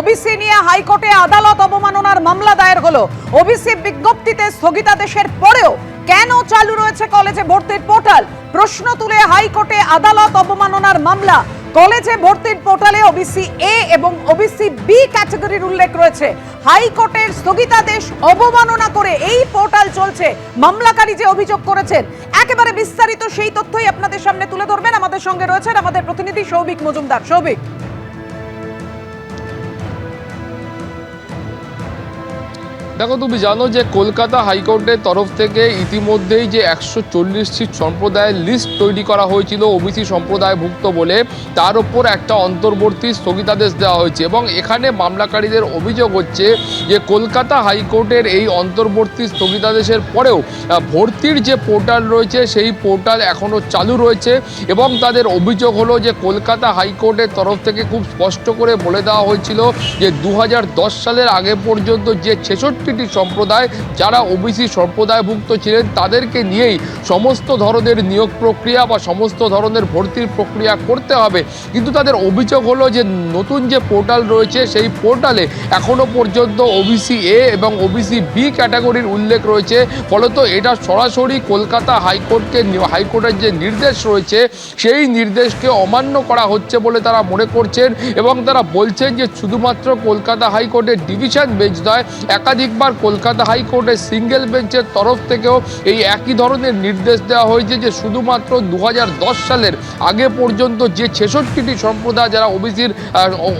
OBC নিয়ে হাইকোর্টে আদালত অবমাননার মামলা দায়ের হলো। ওবিসি বিজ্ঞপ্তিতে স্থগিতাদেশের পরেও কেন চালু রয়েছে কলেজে ভর্তির পোর্টাল? প্রশ্ন তুলে হাইকোর্টে আদালত অবমাননার মামলা। কলেজে ভর্তির পোর্টালে ওবিসি এ এবং ওবিসি বি ক্যাটাগরির উল্লেখ রয়েছে। হাইকোর্টের স্থগিতাদেশ অবমাননা করে এই পোর্টাল চলছে। মামলাকারী যে অভিযোগ করেছেন, একেবারে বিস্তারিত সেই তথ্যই আপনাদের সামনে তুলে ধরবেন। আমাদের সঙ্গে রয়েছেন আমাদের প্রতিনিধি সৌভিক মজুমদার। সৌভিক। দেখো, তুমি জানো যে কলকাতা হাইকোর্টের তরফ থেকে ইতিমধ্যেই যে একশো চল্লিশটি সম্প্রদায়ের লিস্ট তৈরি করা হয়েছিল ওবিসি সম্প্রদায়ভুক্ত বলে, তার উপর একটা অন্তর্বর্তী স্থগিতাদেশ দেওয়া হয়েছে এবং এখানে মামলাকারীদের অভিযোগ হচ্ছে যে কলকাতা হাইকোর্টের এই অন্তর্বর্তী স্থগিতাদেশের পরেও ভর্তির যে পোর্টাল রয়েছে, সেই পোর্টাল এখনও চালু রয়েছে এবং তাদের অভিযোগ হলো যে কলকাতা হাইকোর্টের তরফ থেকে খুব স্পষ্ট করে বলে দেওয়া হয়েছিল যে দু হাজার দশ সালের আগে পর্যন্ত যে ছেষট্টিটি সম্প্রদায়, যারা ওবিসি সম্প্রদায়ভুক্ত ছিলেন, তাদেরকে নিয়েই সমস্ত ধরনের নিয়োগ প্রক্রিয়া বা সমস্ত ধরনের ভর্তির প্রক্রিয়া করতে হবে। কিন্তু তাদের অভিযোগ হলো যে, নতুন যে পোর্টাল রয়েছে, সেই পোর্টালে এখনও পর্যন্ত ওবিসি এ এবং ওবিসি বি ক্যাটাগরির উল্লেখ রয়েছে। ফলত এটা সরাসরি কলকাতা হাইকোর্টকে হাইকোর্টের যে নির্দেশ রয়েছে, সেই নির্দেশকে অমান্য করা হচ্ছে বলে তারা মনে করছেন এবং তারা বলছেন যে, শুধুমাত্র কলকাতা হাইকোর্টের ডিভিশন বেঞ্চ নয় একাধিকবার কলকাতা হাইকোর্টের সিঙ্গেল বেঞ্চের তরফ থেকেও এই একই ধরনের নির্দেশ দেওয়া হয়েছে যে শুধুমাত্র দু হাজার দশ সালের আগে পর্যন্ত যে ছেষট্টিটি সম্প্রদায় যারা ওবিসির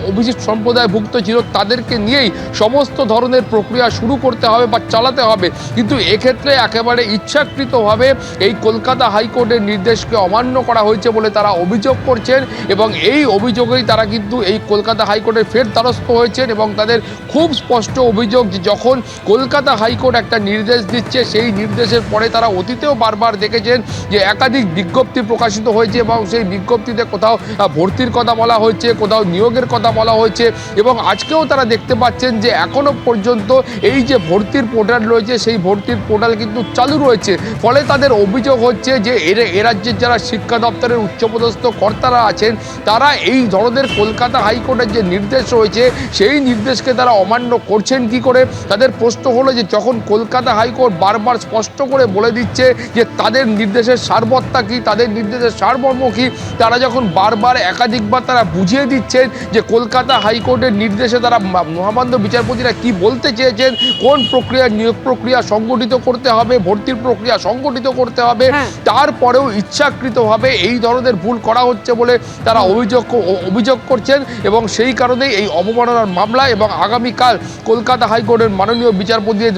ওবিসি সম্প্রদায়ভুক্ত ছিল, তাদেরকে নিয়েই সমস্ত ধরনের প্রক্রিয়া শুরু করতে হবে বা চালাতে হবে। কিন্তু এক্ষেত্রে একেবারে ইচ্ছাকৃতভাবে এই কলকাতা হাইকোর্টের নির্দেশকে অমান্য করা হয়েছে বলে তারা অভিযোগ করছেন এবং এই অভিযোগেই তারা কিন্তু এই কলকাতা হাইকোর্টের ফের দ্বারস্থ হয়েছেন এবং তাদের খুব স্পষ্ট অভিযোগ যে যখন কলকাতা হাইকোর্ট একটা নির্দেশ দিচ্ছে। সেই নির্দেশের পরে তারা অতীতেও বারবার দেখেছেন যে একাধিক বিজ্ঞপ্তি প্রকাশিত হয়েছে এবং সেই বিজ্ঞপ্তিতে কোথাও ভর্তির কথা বলা হয়েছে, কোথাও নিয়োগের কথা বলা হয়েছে এবং আজকেও তারা দেখতে পাচ্ছেন যে এখনও পর্যন্ত এই যে ভর্তির পোর্টাল রয়েছে, সেই ভর্তির পোর্টাল কিন্তু চালু রয়েছে। ফলে তাদের অভিযোগ হচ্ছে যে এ রাজ্যের যারা শিক্ষা দপ্তরের উচ্চপদস্থ কর্তারা আছেন, তারা এই ধরনের কলকাতা হাইকোর্টের যে নির্দেশ রয়েছে, সেই নির্দেশকে তারা অমান্য করছেন কি করে? তাদের প্রশ্ন হলো যে যখন কলকাতা হাইকোর্ট বারবার স্পষ্ট করে বলে দিচ্ছে যে তাদের নির্দেশের সারবত্তা কী তাদের নির্দেশের সারমর্ম কী তারা যখন বারবার একাধিকবার তারা বুঝিয়ে দিচ্ছেন যে কলকাতা হাইকোর্টের নির্দেশে তারা মা- মহামান্য বিচারপতিরা কি বলতে চেয়েছেন কোন প্রক্রিয়া নিয়োগ প্রক্রিয়া সংগঠিত করতে হবে ভর্তির প্রক্রিয়া সংগঠিত করতে হবে হ্যাঁ। তারপরেও ইচ্ছাকৃতভাবে এই ধরনের ভুল করা হচ্ছে বলে তারা অভিযোগ অভিযোগ করছেন এবং সেই কারণেই এই অবমাননার মামলা এবং আগামীকাল কলকাতা হাইকোর্টের মাননীয় বিচারপতিদের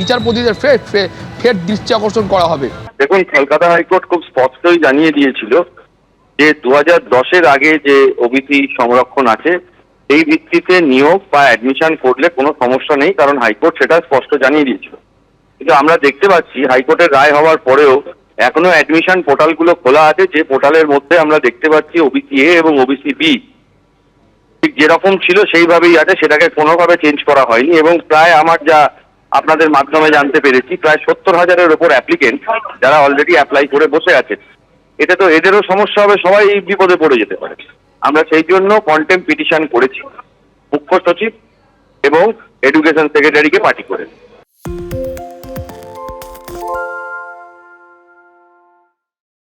বিচারপতিদের ফের ফের ফের দৃষ্টি আকর্ষণ করা হবে। দেখুন, কলকাতা হাইকোর্ট খুব স্পষ্টই জানিয়ে দিয়েছিল যে দু হাজার দশের আগে যে ওবিসি সংরক্ষণ আছে এই ভিত্তিতে নিয়োগ বা অ্যাডমিশন করলে কোনো সমস্যা নেই, কারণ হাইকোর্ট সেটা স্পষ্ট জানিয়ে দিয়েছিল। কিন্তু আমরা দেখতে পাচ্ছি, হাইকোর্টের রায় হওয়ার পরেও এখনও অ্যাডমিশন পোর্টালগুলো খোলা আছে, যে পোর্টালের মধ্যে আমরা দেখতে পাচ্ছি ওবিসি এ এবং ওবিসি বি ঠিক যেরকম ছিল সেইভাবেই আছে, সেটাকে কোনোভাবে চেঞ্জ করা হয়নি এবং প্রায় আমার যা আপনাদের মাধ্যমে জানতে পেরেছি, প্রায় সত্তর হাজারের ওপর অ্যাপ্লিকেন্ট যারা অলরেডি অ্যাপ্লাই করে বসে আছে এটা তো এদেরও সমস্যা হবে, সবাই বিপদে পড়ে যেতে পারে। আমরা সেই জন্য কন্টেম পিটিশন করেছি, মুখ্য সচিব এবং এডুকেশন সেক্রেটারিকে পার্টি করে